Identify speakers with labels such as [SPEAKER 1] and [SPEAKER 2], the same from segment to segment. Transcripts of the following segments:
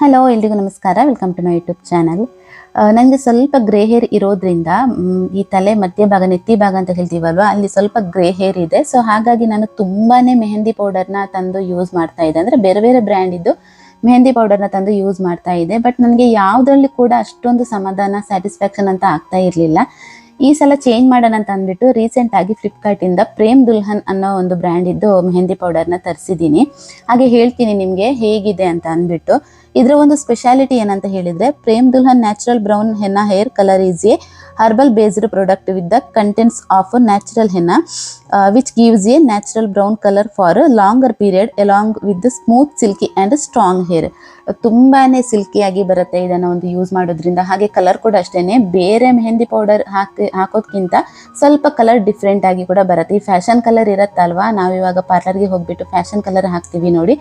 [SPEAKER 1] Hello ಎಲ್ರಿಗೂ ನಮಸ್ಕಾರ. Welcome to my YouTube channel ನನಗೆ ಸ್ವಲ್ಪ ಗ್ರೇ ಹೇರ್ ಇರೋದ್ರಿಂದ ಈ ತಲೆ ಮಧ್ಯಭಾಗ ನೆತ್ತಿ ಭಾಗ ಅಂತ ಹೇಳ್ತೀವಲ್ವಾ, ಅಲ್ಲಿ ಸ್ವಲ್ಪ ಗ್ರೇ ಹೇರ್ ಇದೆ. ಸೊ ಹಾಗಾಗಿ ನಾನು ತುಂಬಾನೇ ಮೆಹಂದಿ ಪೌಡರ್ನ ತಂದು ಯೂಸ್ ಮಾಡ್ತಾ ಇದ್ದೆ. ಅಂದರೆ ಬೇರೆ ಬೇರೆ ಬ್ರ್ಯಾಂಡ್ ಇದ್ದು ಮೆಹಂದಿ ಪೌಡರ್ನ ತಂದು ಯೂಸ್ ಮಾಡ್ತಾ ಇದ್ದೆ. ಬಟ್ ನನಗೆ ಯಾವುದರಲ್ಲಿ ಕೂಡ ಅಷ್ಟೊಂದು ಸಮಾಧಾನ ಸ್ಯಾಟಿಸ್ಫ್ಯಾಕ್ಷನ್ ಅಂತ ಆಗ್ತಾ ಇರಲಿಲ್ಲ. ಈ ಸಲ ಚೇಂಜ್ ಮಾಡೋಣ ಅಂತ ಅಂದ್ಬಿಟ್ಟು ರೀಸೆಂಟ್ ಆಗಿ ಫ್ಲಿಪ್ಕಾರ್ಟ್ ಇಂದ ಪ್ರೇಮ್ ದುಲ್ಹನ್ ಅನ್ನೋ ಒಂದು ಬ್ರ್ಯಾಂಡ್ ಇದ್ದು ಮೆಹಂದಿ ಪೌಡರ್ನ ತರಿಸಿದ್ದೀನಿ. ಹಾಗೆ ಹೇಳ್ತೀನಿ ನಿಮಗೆ ಹೇಗಿದೆ ಅಂತ ಅಂದ್ಬಿಟ್ಟು. ಇದರ ಒಂದು ಸ್ಪೆಷಾಲಿಟಿ ಏನಂತ ಹೇಳಿದ್ರೆ Prem Dulhan natural brown henna hair colour is a herbal based product with the contents of natural henna which gives a natural brown colour for longer period along with smooth silky and strong hair ತುಂಬಾನೇ ಸಿಲ್ಕಿಯಾಗಿ ಬರುತ್ತೆ ಇದನ್ನು ಒಂದು use ಮಾಡೋದ್ರಿಂದ. ಹಾಗೆ colour ಕೂಡ ಅಷ್ಟೇನೆ. ಬೇರೆ ಮೆಹಂದಿ ಪೌಡರ್ ಹಾಕಿ, ಹಾಕೋದ್ಕಿಂತ ಸ್ವಲ್ಪ ಕಲರ್ ಡಿಫ್ರೆಂಟ್ ಆಗಿ ಕೂಡ ಬರುತ್ತೆ. ಈ ಫ್ಯಾಷನ್ ಕಲರ್ ಇರುತ್ತಲ್ವಾ? ನಾವಿವಾಗ ಪಾರ್ಲರ್ಗೆ ಹೋಗ್ಬಿಟ್ಟು ಫ್ಯಾಷನ್ ಕಲರ್ ಹಾಕ್ತೀವಿ ನೋಡಿ.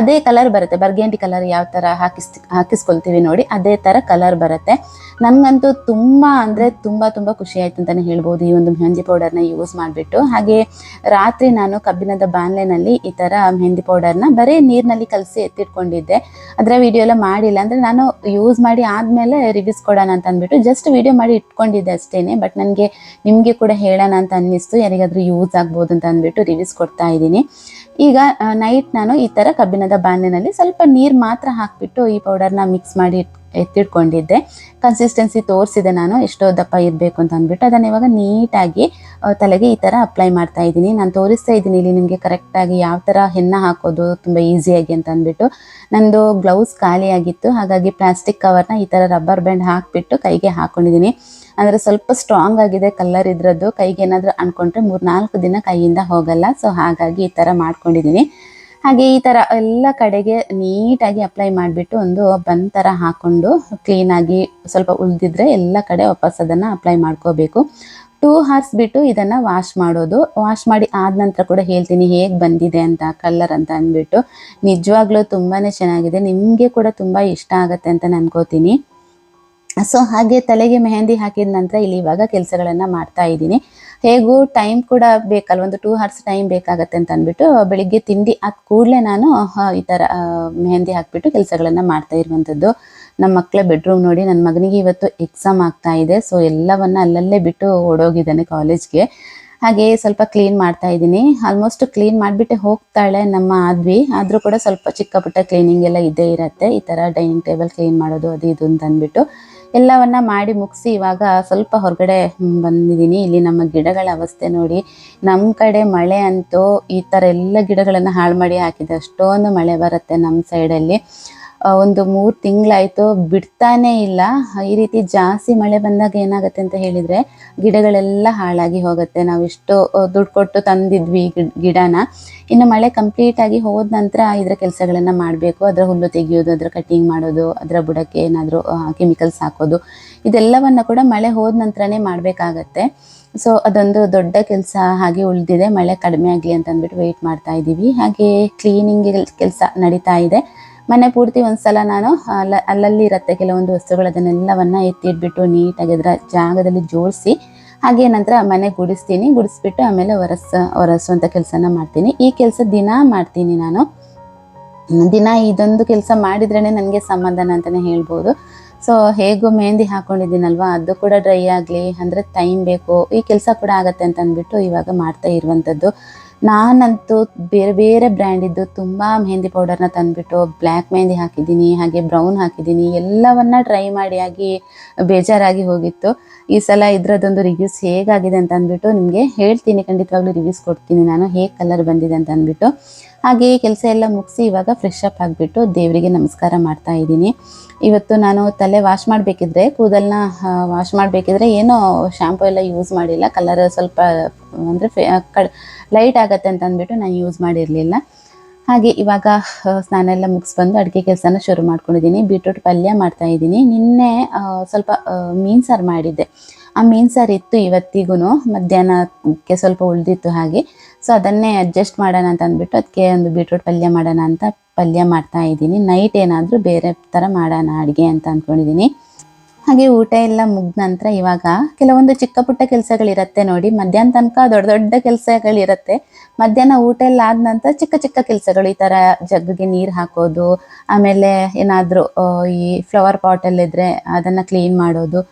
[SPEAKER 1] ಅದೇ ಕಲರ್ ಬರುತ್ತೆ. ಬರ್ಗೆಂಡಿ ಕಲರ್ ಯಾವ ಥರ ಹಾಕಿಸ್ ಹಾಕಿಸ್ಕೊಳ್ತೀವಿ ನೋಡಿ. ಅದೇ ಥರ ಕಲರ್ ಬರುತ್ತೆ. ನನಗಂತೂ ತುಂಬ ಅಂದರೆ ತುಂಬ ತುಂಬ ಖುಷಿ ಆಯ್ತು ಅಂತಲೇ ಹೇಳ್ಬೋದು ಈ ಒಂದು ಮೆಹಂದಿ ಪೌಡರ್ನ ಯೂಸ್ ಮಾಡಿಬಿಟ್ಟು. ಹಾಗೆ ರಾತ್ರಿ ನಾನು ಕಬ್ಬಿಣದ ಬಾಣಲೆನಲ್ಲಿ ಈ ಥರ ಮೆಹಂದಿ ಪೌಡರ್ನ ಬರೀ ನೀರಿನಲ್ಲಿ ಕಲಸಿ ಎತ್ತಿಟ್ಕೊಂಡಿದ್ದೆ. ಅದರ ವಿಡಿಯೋ ಎಲ್ಲ ಮಾಡಿಲ್ಲ. ಅಂದರೆ ನಾನು ಯೂಸ್ ಮಾಡಿ ಆದಮೇಲೆ ರಿವ್ಯೂಸ್ ಕೊಡೋಣ ಅಂತ ಅಂದ್ಬಿಟ್ಟು ಜಸ್ಟ್ ವಿಡಿಯೋ ಮಾಡಿ ಇಟ್ಕೊಂಡಿದ್ದೆ ಅಷ್ಟೇ ಬಟ್ ನನಗೆ ನಿಮಗೆ ಕೂಡ ಹೇಳೋಣ ಅಂತ ಅನ್ನಿಸ್ತು. ಯಾರಿಗಾದರೂ ಯೂಸ್ ಆಗ್ಬೋದು ಅಂತ ಅಂದ್ಬಿಟ್ಟು ರಿವ್ಯೂಸ್ ಕೊಡ್ತಾ ಇದ್ದೀನಿ. ಈಗ ನೈಟ್ ನಾನು ಈ ಥರ ಕಬ್ಬಿಣದ ಬಾಣಲೆನಲ್ಲಿ ಸ್ವಲ್ಪ ನೀರು ಮಾತ್ರ ಹಾಕಿಬಿಟ್ಟು ಈ ಪೌಡರ್ನ ಮಿಕ್ಸ್ ಮಾಡಿ ಎತ್ತಿಟ್ಕೊಂಡಿದ್ದೆ. ಕನ್ಸಿಸ್ಟೆನ್ಸಿ ತೋರಿಸಿದೆ ನಾನು, ಎಷ್ಟೋ ದಪ್ಪ ಇರಬೇಕು ಅಂತ ಅಂದ್ಬಿಟ್ಟು ಅದನ್ನು ಇವಾಗ ನೀಟಾಗಿ ತಲೆಗೆ ಈ ಥರ ಅಪ್ಲೈ ಮಾಡ್ತಾ ಇದ್ದೀನಿ. ನಾನು ತೋರಿಸ್ತಾ ಇದ್ದೀನಿ ಇಲ್ಲಿ ನಿಮಗೆ ಕರೆಕ್ಟಾಗಿ ಯಾವ ಥರ ಹೆನ್ನ ಹಾಕೋದು ತುಂಬ ಈಸಿಯಾಗಿ ಅಂತ ಅಂದ್ಬಿಟ್ಟು. ನಂದು ಗ್ಲೌಸ್ ಖಾಲಿಯಾಗಿತ್ತು ಹಾಗಾಗಿ ಪ್ಲಾಸ್ಟಿಕ್ ಕವರ್ನ ಈ ಥರ ರಬ್ಬರ್ ಬ್ಯಾಂಡ್ ಹಾಕಿಬಿಟ್ಟು ಕೈಗೆ ಹಾಕೊಂಡಿದ್ದೀನಿ. ಅಂದರೆ ಸ್ವಲ್ಪ ಸ್ಟ್ರಾಂಗ್ ಆಗಿದೆ ಕಲರ್ ಇದ್ರದ್ದು, ಕೈಗೆ ಏನಾದರೂ ಅಂದ್ಕೊಂಡ್ರೆ ಮೂರು ನಾಲ್ಕು ದಿನ ಕೈಯಿಂದ ಹೋಗಲ್ಲ. ಸೊ ಹಾಗಾಗಿ ಈ ಥರ ಮಾಡ್ಕೊಂಡಿದ್ದೀನಿ. ಹಾಗೆ ಈ ಥರ ಎಲ್ಲ ಕಡೆಗೆ ನೀಟಾಗಿ ಅಪ್ಲೈ ಮಾಡಿಬಿಟ್ಟು ಒಂದು ಬನ್ ಥರ ಹಾಕ್ಕೊಂಡು ಕ್ಲೀನಾಗಿ ಸ್ವಲ್ಪ ಉಳಿದಿದ್ರೆ ಎಲ್ಲ ಕಡೆ ವಾಪಸ್ ಅದನ್ನು ಅಪ್ಲೈ ಮಾಡ್ಕೋಬೇಕು. ಟೂ ಹಾರ್ಸ್ ಬಿಟ್ಟು ಇದನ್ನು ವಾಶ್ ಮಾಡೋದು. ವಾಶ್ ಮಾಡಿ ಆದ ನಂತರ ಕೂಡ ಹೇಳ್ತೀನಿ ಹೇಗೆ ಬಂದಿದೆ ಅಂತ ಕಲರ್ ಅಂತ ಅಂದ್ಬಿಟ್ಟು. ನಿಜವಾಗ್ಲೂ ತುಂಬಾ ಚೆನ್ನಾಗಿದೆ. ನಿಮಗೆ ಕೂಡ ತುಂಬ ಇಷ್ಟ ಆಗುತ್ತೆ ಅಂತ ಅನ್ಕೋತೀನಿ. ಸೊ ಹಾಗೆ ತಲೆಗೆ ಮೆಹಂದಿ ಹಾಕಿದ ನಂತರ ಇಲ್ಲಿ ಇವಾಗ ಕೆಲಸಗಳನ್ನು ಮಾಡ್ತಾ ಇದ್ದೀನಿ. ಹೇಗೂ ಟೈಮ್ ಕೂಡ ಬೇಕಲ್ಲ ಒಂದು ಟೂ ಅವರ್ಸ್ ಟೈಮ್ ಬೇಕಾಗತ್ತೆ ಅಂತ ಅಂದ್ಬಿಟ್ಟು ಬೆಳಿಗ್ಗೆ ತಿಂಡಿ ಆದ ಕೂಡಲೇ ನಾನು ಈ ಆ, ಮೆಹಂದಿ ಹಾಕಿಬಿಟ್ಟು ಕೆಲಸಗಳನ್ನು ಮಾಡ್ತಾ ಇರುವಂಥದ್ದು ನಮ್ಮ ಮಕ್ಕಳ ಬೆಡ್ರೂಮ್ ನೋಡಿ ನನ್ನ ಮಗನಿಗೆ ಇವತ್ತು ಎಕ್ಸಾಮ್ ಆಗ್ತಾ ಇದೆ ಸೊ ಎಲ್ಲವನ್ನ ಅಲ್ಲಲ್ಲೇ ಬಿಟ್ಟು ಓಡೋಗಿದ್ದಾನೆ ಕಾಲೇಜ್ಗೆ ಹಾಗೆ ಸ್ವಲ್ಪ ಕ್ಲೀನ್ ಮಾಡ್ತಾ ಇದ್ದೀನಿ. ಆಲ್ಮೋಸ್ಟ್ ಕ್ಲೀನ್ ಮಾಡಿಬಿಟ್ಟೆ ಹೋಗ್ತಾಳೆ ನಮ್ಮ ಆದ್ವಿ. ಆದರೂ ಕೂಡ ಸ್ವಲ್ಪ ಚಿಕ್ಕ ಪುಟ್ಟ ಕ್ಲೀನಿಂಗ್ ಎಲ್ಲ ಇದ್ದೇ ಇರತ್ತೆ. ಈ ಥರ ಡೈನಿಂಗ್ ಟೇಬಲ್ ಕ್ಲೀನ್ ಮಾಡೋದು ಅದು ಇದು ಅಂತ ಅಂದ್ಬಿಟ್ಟು. ಎಲ್ಲವನ್ನ ಮಾಡಿ ಮುಗಿಸಿ ಇವಾಗ ಸ್ವಲ್ಪ ಹೊರಗಡೆ ಬಂದಿದ್ದೀನಿ. ಇಲ್ಲಿ ನಮ್ಮ ಗಿಡಗಳ ಅವಸ್ಥೆ ನೋಡಿ. ನಮ್ಮ ಕಡೆ ಮಳೆ ಅಂತೂ ಈ ಥರ ಎಲ್ಲ ಗಿಡಗಳನ್ನು ಹಾಳು ಮಾಡಿ ಹಾಕಿದೆ. ಅಷ್ಟೊಂದು ಮಳೆ ಬರುತ್ತೆ ನಮ್ಮ ಸೈಡಲ್ಲಿ ಒಂದು ಮೂರು ತಿಂಗಳಾಯಿತು, ಬಿಡ್ತಾನೇ ಇಲ್ಲ. ಈ ರೀತಿ ಜಾಸ್ತಿ ಮಳೆ ಬಂದಾಗ ಏನಾಗುತ್ತೆ ಅಂತ ಹೇಳಿದರೆ, ಗಿಡಗಳೆಲ್ಲ ಹಾಳಾಗಿ ಹೋಗುತ್ತೆ. ನಾವು ಎಷ್ಟು ದುಡ್ಡು ಕೊಟ್ಟು ತಂದಿದ್ವಿ ಗಿಡ್- ಗಿಡನ. ಇನ್ನು ಮಳೆ ಕಂಪ್ಲೀಟ್ ಆಗಿ ಹೋದ ನಂತರ ಇದರ ಕೆಲಸಗಳನ್ನು ಮಾಡಬೇಕು. ಅದರ ಹುಲ್ಲು ತೆಗೆಯೋದು, ಅದರ ಕಟ್ಟಿಂಗ್ ಮಾಡೋದು, ಅದರ ಬುಡಕ್ಕೆ ಏನಾದರೂ ಕೆಮಿಕಲ್ಸ್ ಹಾಕೋದು ಇದೆಲ್ಲವನ್ನು ಕೂಡ ಮಳೆ ಹೋದ ನಂತರನೇ ಮಾಡಬೇಕಾಗತ್ತೆ. ಸೊ ಅದೊಂದು ದೊಡ್ಡ ಕೆಲಸ ಹಾಗೆ ಉಳಿದಿದೆ. ಮಳೆ ಕಡಿಮೆ ಆಗಲಿ ಅಂತ ಅಂದ್ಬಿಟ್ಟು ವೆಯ್ಟ್ ಮಾಡ್ತಾ ಇದ್ದೀವಿ ಹಾಗೆ ಕ್ಲೀನಿಂಗ್ ಕೆಲಸ ನಡೀತಾ ಇದೆ. ಮನೆ ಪೂರ್ತಿ ಒಂದ್ಸಲ ನಾನು ಅಲ್ಲ ಅಲ್ಲಲ್ಲಿ ಇರುತ್ತೆ ಕೆಲವೊಂದು ವಸ್ತುಗಳು ಅದನ್ನೆಲ್ಲವನ್ನ ಎತ್ತಿಟ್ಬಿಟ್ಟು ನೀಟಾಗಿ ಅದರ ಜಾಗದಲ್ಲಿ ಜೋಡಿಸಿ, ಹಾಗೆ ನಂತರ ಮನೆ ಗುಡಿಸ್ತೀನಿ. ಗುಡಿಸ್ಬಿಟ್ಟು ಆಮೇಲೆ ಒರೆಸ ಒರೆಸುವಂಥ ಕೆಲಸನ ಮಾಡ್ತೀನಿ. ಈ ಕೆಲಸ ದಿನ ಮಾಡ್ತೀನಿ ನಾನು. ದಿನ ಇದೊಂದು ಕೆಲಸ ಮಾಡಿದ್ರೇ ನನಗೆ ಸಮಾಧಾನ ಅಂತಲೇ ಹೇಳ್ಬೋದು. ಸೊ ಹೇಗೂ ಮೆಹಂದಿ ಹಾಕೊಂಡಿದ್ದೀನಲ್ವಾ? ಅದು ಕೂಡ ಡ್ರೈ ಆಗಲಿ, ಅಂದರೆ ಟೈಮ್ ಬೇಕು, ಈ ಕೆಲಸ ಕೂಡ ಆಗತ್ತೆ ಅಂತ ಅಂದ್ಬಿಟ್ಟು ಇವಾಗ ಮಾಡ್ತಾ ಇರುವಂಥದ್ದು ನಾನಂತೂ ಬೇರೆ ಬೇರೆ ಬ್ರ್ಯಾಂಡಿದ್ದು ತುಂಬ ಮೆಹಂದಿ ಪೌಡರ್ನ ತಂದುಬಿಟ್ಟು ಬ್ಲ್ಯಾಕ್ ಮೆಹಂದಿ ಹಾಕಿದ್ದೀನಿ, ಹಾಗೆ ಬ್ರೌನ್ ಹಾಕಿದ್ದೀನಿ, ಎಲ್ಲವನ್ನ ಟ್ರೈ ಮಾಡಿ ಆಗಿ ಬೇಜಾರಾಗಿ ಹೋಗಿತ್ತು. ಈ ಸಲ ಇದರದ್ದೊಂದು ರಿವ್ಯೂಸ್ ಹೇಗಾಗಿದೆ ಅಂತ ಅಂದ್ಬಿಟ್ಟು ನಿಮಗೆ ಹೇಳ್ತೀನಿ. ಖಂಡಿತವಾಗ್ಲೂ ರಿವ್ಯೂಸ್ ಕೊಡ್ತೀನಿ ನಾನು. ಹೇಗೆ ಕಲರ್ ಬಂದಿದೆ ಅಂತ ಅಂದ್ಬಿಟ್ಟು. ಹಾಗೆ ಕೆಲಸ ಎಲ್ಲ ಮುಗಿಸಿ ಇವಾಗ ಫ್ರೆಶ್ ಅಪ್ ಆಗಿಬಿಟ್ಟು ದೇವರಿಗೆ ನಮಸ್ಕಾರ ಮಾಡ್ತಾ ಇದ್ದೀನಿ. ಇವತ್ತು ನಾನು ತಲೆ ವಾಶ್ ಮಾಡಬೇಕಿದ್ರೆ ಕೂದಲನ್ನ ವಾಶ್ ಮಾಡಬೇಕಿದ್ರೆ ಏನೋ ಶ್ಯಾಂಪು ಎಲ್ಲ ಯೂಸ್ ಮಾಡಿಲ್ಲ. ಕಲರ್ ಸ್ವಲ್ಪ ಅಂದರೆ ಕಡ್ ಲೈಟ್ ಆಗತ್ತೆ ಅಂತ ಅಂದ್ಬಿಟ್ಟು ನಾನು ಯೂಸ್ ಮಾಡಿರಲಿಲ್ಲ. ಹಾಗೆ ಇವಾಗ ಸ್ನಾನ ಎಲ್ಲ ಮುಗಿಸ್ಬಂದು ಅಡುಗೆ ಕೆಲಸನ ಶುರು ಮಾಡ್ಕೊಂಡಿದ್ದೀನಿ. ಬೀಟ್ರೂಟ್ ಪಲ್ಯ ಮಾಡ್ತಾ ಇದ್ದೀನಿ. ನಿನ್ನೆ ಸ್ವಲ್ಪ ಮೀನು ಸಾರು ಮಾಡಿದ್ದೆ. ಆ ಮೀನು ಸಾರು ಇತ್ತು ಇವತ್ತಿಗೂ ಮಧ್ಯಾಹ್ನಕ್ಕೆ ಸ್ವಲ್ಪ ಉಳಿದಿತ್ತು ಹಾಗೆ. ಸೊ ಅದನ್ನೇ ಅಡ್ಜಸ್ಟ್ ಮಾಡೋಣ ಅಂತ ಅಂದ್ಬಿಟ್ಟು ಅದಕ್ಕೆ ಒಂದು ಬೀಟ್ರೂಟ್ ಪಲ್ಯ ಮಾಡೋಣ ಅಂತ ಪಲ್ಯ ಮಾಡ್ತಾ ಇದ್ದೀನಿ. ನೈಟ್ ಏನಾದರೂ ಬೇರೆ ಥರ ಮಾಡೋಣ ಅಡುಗೆ ಅಂತ ಅಂದ್ಕೊಂಡಿದ್ದೀನಿ ಹಾಗೆ ಊಟ ಎಲ್ಲ ಮುಗ್ದ ನಂತರ ಇವಾಗ ಕೆಲವೊಂದು ಚಿಕ್ಕ ಪುಟ್ಟ ಕೆಲಸಗಳಿರತ್ತೆ ನೋಡಿ. ಮಧ್ಯಾಹ್ನ ತನಕ ದೊಡ್ಡ ದೊಡ್ಡ ಕೆಲಸಗಳಿರತ್ತೆ. ಮಧ್ಯಾಹ್ನ ಊಟ ಎಲ್ಲ ಆದ ನಂತರ ಚಿಕ್ಕ ಚಿಕ್ಕ ಕೆಲಸಗಳು, ಈ ಥರ ಜಗ್ಗಿಗೆ ನೀರು ಹಾಕೋದು, ಆಮೇಲೆ ಏನಾದರೂ ಈ ಫ್ಲವರ್ ಪಾಟಲ್ಲಿದ್ದರೆ ಅದನ್ನು ಕ್ಲೀನ್ ಮಾಡೋದು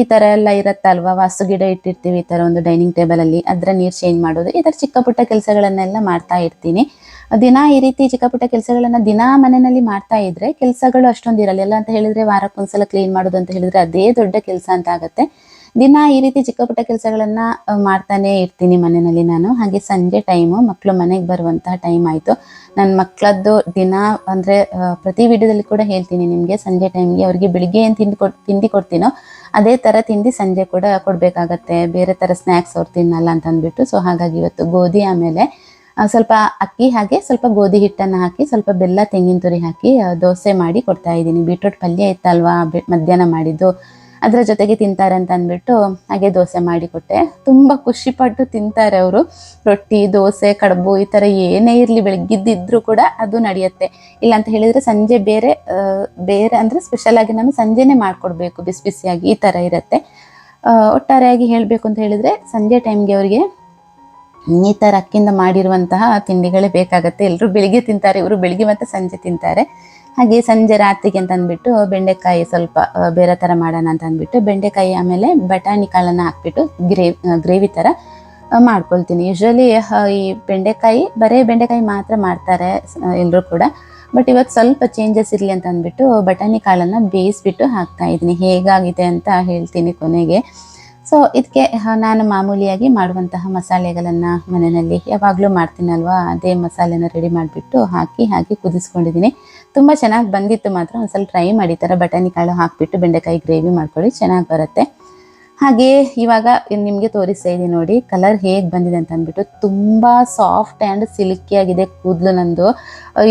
[SPEAKER 1] ಈ ಥರ ಎಲ್ಲ ಇರುತ್ತಲ್ವಾ? ವಾಸು ಗಿಡ ಇಟ್ಟಿರ್ತೀವಿ ಈ ಥರ ಒಂದು ಡೈನಿಂಗ್ ಟೇಬಲಲ್ಲಿ ಅದರ ನೀರು ಚೇಂಜ್ ಮಾಡೋದು, ಈ ಥರ ಚಿಕ್ಕ ಪುಟ್ಟ ಕೆಲಸಗಳನ್ನೆಲ್ಲ ಮಾಡ್ತಾ ಇರ್ತೀನಿ. ದಿನ ಈ ರೀತಿ ಚಿಕ್ಕ ಪುಟ್ಟ ಕೆಲಸಗಳನ್ನ ದಿನ ಮನೆಯಲ್ಲಿ ಮಾಡ್ತಾ ಇದ್ರೆ ಕೆಲಸಗಳು ಅಷ್ಟೊಂದು ಇರಲ್ಲ. ಎಲ್ಲ ಅಂತ ಹೇಳಿದ್ರೆ ವಾರಕ್ಕೊಂದ್ಸಲ ಕ್ಲೀನ್ ಮಾಡೋದು ಅಂತ ಹೇಳಿದ್ರೆ ಅದೇ ದೊಡ್ಡ ಕೆಲಸ ಅಂತ ಆಗುತ್ತೆ. ದಿನ ಈ ರೀತಿ ಚಿಕ್ಕ ಪುಟ್ಟ ಕೆಲಸಗಳನ್ನ ಮಾಡ್ತಾನೆ ಇರ್ತೀನಿ ಮನೆಯಲ್ಲಿ ನಾನು. ಹಾಗೆ ಸಂಜೆ ಟೈಮು ಮಕ್ಕಳು ಮನೆಗೆ ಬರುವಂತಹ ಟೈಮ್ ಆಯಿತು. ನನ್ನ ಮಕ್ಕಳದ್ದು ದಿನ ಅಂದ್ರೆ ಪ್ರತಿ ವಿಡಿಯೋದಲ್ಲಿ ಕೂಡ ಹೇಳ್ತೀನಿ ನಿಮಗೆ. ಸಂಜೆ ಟೈಮ್ಗೆ ಅವ್ರಿಗೆ ಬೆಳಿಗ್ಗೆ ಏನು ತಿಂದು ತಿಂಡಿ ಕೊಡ್ತೀನೋ ಅದೇ ಥರ ತಿಂಡಿ ಸಂಜೆ ಕೂಡ ಕೊಡ್ಬೇಕಾಗತ್ತೆ. ಬೇರೆ ಥರ ಸ್ನ್ಯಾಕ್ಸ್ ಅವ್ರು ತಿನ್ನಲ್ಲ ಅಂತ ಅಂದ್ಬಿಟ್ಟು ಸೊ ಹಾಗಾಗಿ ಇವತ್ತು ಗೋಧಿ ಆಮೇಲೆ ಸ್ವಲ್ಪ ಅಕ್ಕಿ ಹಾಗೆ ಸ್ವಲ್ಪ ಗೋಧಿ ಹಿಟ್ಟನ್ನು ಹಾಕಿ, ಸ್ವಲ್ಪ ಬೆಲ್ಲ, ತೆಂಗಿನ ತುರಿ ಹಾಕಿ ದೋಸೆ ಮಾಡಿ ಕೊಡ್ತಾ ಇದ್ದೀನಿ. ಬೀಟ್ರೂಟ್ ಪಲ್ಯ ಇತ್ತಲ್ವಾ? ಮಧ್ಯಾಹ್ನ ಮಾಡಿದ್ದು. ಅದರ ಜೊತೆಗೆ ತಿಂತಾರೆ ಅಂತ ಅಂದ್ಬಿಟ್ಟು ಹಾಗೆ ದೋಸೆ ಮಾಡಿಕೊಟ್ಟೆ ತುಂಬ ಖುಷಿಪಟ್ಟು ತಿಂತಾರೆ ಅವರು. ರೊಟ್ಟಿ, ದೋಸೆ, ಕಡುಬು ಈ ಥರ ಏನೇ ಇರಲಿ ಬೆಳಗ್ಗಿದ್ದಿದ್ರು ಕೂಡ ಅದು ನಡೆಯುತ್ತೆ. ಇಲ್ಲ ಅಂತ ಹೇಳಿದರೆ ಸಂಜೆ ಬೇರೆ ಬೇರೆ ಅಂದರೆ ಸ್ಪೆಷಲ್ ಆಗಿ ನಾನು ಸಂಜೆನೇ ಮಾಡಿಕೊಡ್ಬೇಕು. ಬಿಸಿ ಬಿಸಿಯಾಗಿ ಈ ಥರ ಇರುತ್ತೆ. ಒಟ್ಟಾರೆಯಾಗಿ ಹೇಳಬೇಕು ಅಂತ ಹೇಳಿದರೆ ಸಂಜೆ ಟೈಮ್ಗೆ ಅವರಿಗೆ ಥರ ಅಕ್ಕಿಂದ ಮಾಡಿರುವಂತಹ ತಿಂಡಿಗಳೇ ಬೇಕಾಗುತ್ತೆ. ಎಲ್ಲರೂ ಬೆಳಿಗ್ಗೆ ತಿಂತಾರೆ, ಇವರು ಬೆಳಿಗ್ಗೆ ಮತ್ತು ಸಂಜೆ ತಿಂತಾರೆ. ಹಾಗೆ ಸಂಜೆ ರಾತ್ರಿಗೆ ಅಂತ ಅಂದ್ಬಿಟ್ಟು ಬೆಂಡೆಕಾಯಿ ಸ್ವಲ್ಪ ಬೇರೆ ಥರ ಮಾಡೋಣ ಅಂತ ಅಂದ್ಬಿಟ್ಟು ಬೆಂಡೆಕಾಯಿ ಆಮೇಲೆ ಬಟಾಣಿ ಕಾಳನ್ನು ಹಾಕ್ಬಿಟ್ಟು ಗ್ರೇವಿ ಗ್ರೇವಿ ಥರ ಮಾಡ್ಕೊಳ್ತೀನಿ. ಯೂಶ್ವಲಿ ಈ ಬೆಂಡೆಕಾಯಿ, ಬರೇ ಬೆಂಡೆಕಾಯಿ ಮಾತ್ರ ಮಾಡ್ತಾರೆ ಎಲ್ಲರೂ ಕೂಡ. ಬಟ್ ಇವತ್ತು ಸ್ವಲ್ಪ ಚೇಂಜಸ್ ಇರಲಿ ಅಂತ ಅಂದ್ಬಿಟ್ಟು ಬಟಾಣಿ ಕಾಳನ್ನು ಬೇಯಿಸ್ಬಿಟ್ಟು ಹಾಕ್ತಾ ಇದ್ದೀನಿ. ಹೇಗಾಗಿದೆ ಅಂತ ಹೇಳ್ತೀನಿ ಕೊನೆಗೆ. ಸೊ ಇದಕ್ಕೆ ನಾನು ಮಾಮೂಲಿಯಾಗಿ ಮಾಡುವಂತಹ ಮಸಾಲೆಗಳನ್ನು ಮನೆಯಲ್ಲಿ ಯಾವಾಗಲೂ ಮಾಡ್ತೀನಲ್ವಾ? ಅದೇ ಮಸಾಲೆನ ರೆಡಿ ಮಾಡಿಬಿಟ್ಟು ಹಾಕಿ ಹಾಕಿ ಕುದಿಸ್ಕೊಂಡಿದ್ದೀನಿ. ತುಂಬ ಚೆನ್ನಾಗಿ ಬಂದಿತ್ತು ಮಾತ್ರ. ಒಂದು ಸ್ವಲ್ಪ ಟ್ರೈ ಮಾಡಿ ಥರ ಬಟಾಣಿ ಕಾಳು ಹಾಕಿಬಿಟ್ಟು ಬೆಂಡೆಕಾಯಿ ಗ್ರೇವಿ ಮಾಡ್ಕೊಳ್ಳಿ. ಚೆನ್ನಾಗಿ ಬರುತ್ತೆ. ಹಾಗೆ ಇವಾಗ ನಿಮಗೆ ತೋರಿಸ್ತಾ ಇದೆ ನೋಡಿ ಕಲರ್ ಹೇಗೆ ಬಂದಿದೆ ಅಂತ ಅಂದ್ಬಿಟ್ಟು ತುಂಬ ಸಾಫ್ಟ್ ಆ್ಯಂಡ್ ಸಿಲ್ಕಿ ಆಗಿದೆ ಕೂದಲು ನಂದು.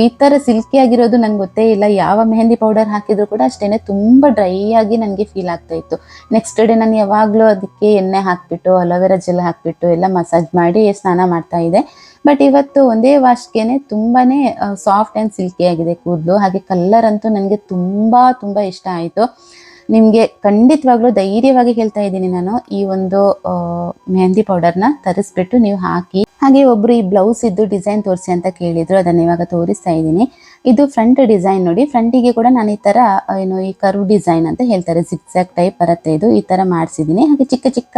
[SPEAKER 1] ಈ ಥರ ಸಿಲ್ಕಿ ಆಗಿರೋದು ನಂಗೆ ಗೊತ್ತೇ ಇಲ್ಲ. ಯಾವ ಮೆಹಂದಿ ಪೌಡರ್ ಹಾಕಿದ್ರು ಕೂಡ ಅಷ್ಟೇ ತುಂಬ ಡ್ರೈ ಆಗಿ ನನಗೆ ಫೀಲ್ ಆಗ್ತಾ ಇತ್ತು. ನೆಕ್ಸ್ಟ್ ಡೇ ನಾನು ಯಾವಾಗಲೂ ಅದಕ್ಕೆ ಎಣ್ಣೆ ಹಾಕಿಬಿಟ್ಟು ಅಲೋವೆರಾ ಜೆಲ್ ಹಾಕಿಬಿಟ್ಟು ಎಲ್ಲ ಮಸಾಜ್ ಮಾಡಿ ಸ್ನಾನ ಮಾಡ್ತಾ ಇದೆ ಬಟ್ ಇವತ್ತು ಒಂದೇ ವಾಶ್ಗೆನೆ ತುಂಬಾ ಸಾಫ್ಟ್ ಆ್ಯಂಡ್ ಸಿಲ್ಕಿ ಆಗಿದೆ ಕೂದಲು. ಹಾಗೆ ಕಲರ್ ಅಂತೂ ನನಗೆ ತುಂಬ ತುಂಬ ಇಷ್ಟ ಆಯಿತು. ನಿಮಗೆ ಖಂಡಿತವಾಗ್ಲೂ ಧೈರ್ಯವಾಗಿ ಹೇಳ್ತಾ ಇದ್ದೀನಿ ನಾನು ಈ ಒಂದು ಮೆಹಂದಿ ಪೌಡರ್ನ ತರಿಸ್ಬಿಟ್ಟು ನೀವು ಹಾಕಿ, ಹಾಗೆ ಒಬ್ರು ಈ ಬ್ಲೌಸ್ ಇದ್ದು ಡಿಸೈನ್ ತೋರಿಸಿ ಅಂತ ಕೇಳಿದ್ರು, ಅದನ್ನ ಇವಾಗ ತೋರಿಸ್ತಾ ಇದ್ದೀನಿ. ಇದು ಫ್ರಂಟ್ ಡಿಸೈನ್ ನೋಡಿ ಫ್ರಂಟಿಗೆ ಕೂಡ ನಾನು ಈ ತರ ಏನು ಈ ಕರ್ವ್ ಡಿಸೈನ್ ಅಂತ ಹೇಳ್ತಾರೆ ಸಿಕ್ಸಾಕ್ ಟೈಪ್ ಬರುತ್ತೆ ಇದು, ಈ ತರ ಮಾಡಿಸಿದ್ದೀನಿ. ಹಾಗೆ ಚಿಕ್ಕ ಚಿಕ್ಕ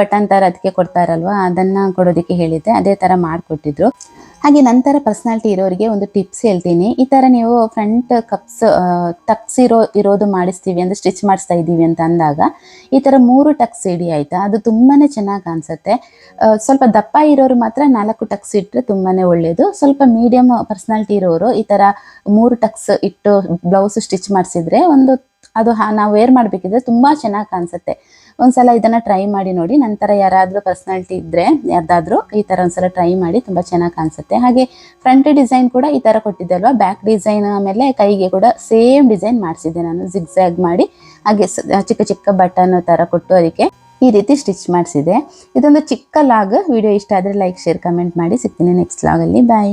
[SPEAKER 1] ಬಟನ್ ತರ ಅದಕ್ಕೆ ಕೊಡ್ತಾರಲ್ವಾ ಅದನ್ನ ಕೊಡೋದಕ್ಕೆ ಹೇಳಿದ್ದೆ, ಅದೇ ತರ ಮಾಡಿಕೊಟ್ಟಿದ್ರು. ಹಾಗೆ ನಂತರ ಪರ್ಸನಾಲಿಟಿ ಇರೋರಿಗೆ ಒಂದು ಟಿಪ್ಸ್ ಹೇಳ್ತೀನಿ. ಈ ಥರ ನೀವು ಫ್ರಂಟ್ ಕಪ್ಸ್ ಟಕ್ಸ್ ಇರೋ, ಇರೋದು ಮಾಡಿಸ್ತೀವಿ ಅಂದರೆ ಸ್ಟಿಚ್ ಮಾಡಿಸ್ತಾ ಇದ್ದೀವಿ ಅಂತ ಅಂದಾಗ, ಈ ಥರ ಮೂರು ಟಕ್ಸ್ ಇಡಿ ಆಯಿತಾ? ಅದು ತುಂಬಾ ಚೆನ್ನಾಗಿ ಕಾಣಿಸುತ್ತೆ ಸ್ವಲ್ಪ ದಪ್ಪ ಇರೋರು ಮಾತ್ರ ನಾಲ್ಕು ಟಕ್ಸ್ ಇಟ್ಟರೆ ತುಂಬಾ ಒಳ್ಳೆಯದು ಸ್ವಲ್ಪ ಮೀಡಿಯಮ್ ಪರ್ಸನಾಲಿಟಿ ಇರೋರು ಈ ಥರ ಮೂರು ಟಕ್ಸ್ ಇಟ್ಟು ಬ್ಲೌಸ್ ಸ್ಟಿಚ್ ಮಾಡಿಸಿದ್ರೆ ಒಂದು ಅದು ನಾವು ವೇರ್ ಮಾಡಬೇಕಿದ್ರೆ ತುಂಬ ಚೆನ್ನಾಗಿ ಕಾಣಿಸುತ್ತೆ ಒಂದ್ಸಲ ಇದನ್ನ ಟ್ರೈ ಮಾಡಿ ನೋಡಿ. ನಂತರ ಯಾರಾದರೂ ಪರ್ಸನಾಲಿಟಿ ಇದ್ರೆ ಯಾರ್ದಾದ್ರೂ ಈ ತರ ಒಂದ್ಸಲ ಟ್ರೈ ಮಾಡಿ ತುಂಬಾ ಚೆನ್ನಾಗಿ ಕಾಣಿಸುತ್ತೆ. ಹಾಗೆ ಫ್ರಂಟ್ ಡಿಸೈನ್ ಕೂಡ ಈ ತರ ಕೊಟ್ಟಿದ್ದೆ ಅಲ್ವಾ ಬ್ಯಾಕ್ ಡಿಸೈನ್ ಆಮೇಲೆ ಕೈಗೆ ಕೂಡ ಸೇಮ್ ಡಿಸೈನ್ ಮಾಡಿಸಿದ್ದೆ ನಾನು. ಜಿಗ್ಜಾಗ್ ಮಾಡಿ. ಹಾಗೆ ಚಿಕ್ಕ ಚಿಕ್ಕ ಬಟನ್ ತರ ಕೊಟ್ಟು ಅದಕ್ಕೆ ಈ ರೀತಿ ಸ್ಟಿಚ್ ಮಾಡಿಸಿದೆ ಇದೊಂದು ಚಿಕ್ಕ ಲಾಗ್. ವಿಡಿಯೋ ಇಷ್ಟ ಆದ್ರೆ ಲೈಕ್ ಶೇರ್ ಕಮೆಂಟ್ ಮಾಡಿ. ಸಿಗ್ತೀನಿ ನೆಕ್ಸ್ಟ್ ಲಾಗಲ್ಲಿ. ಬಾಯ್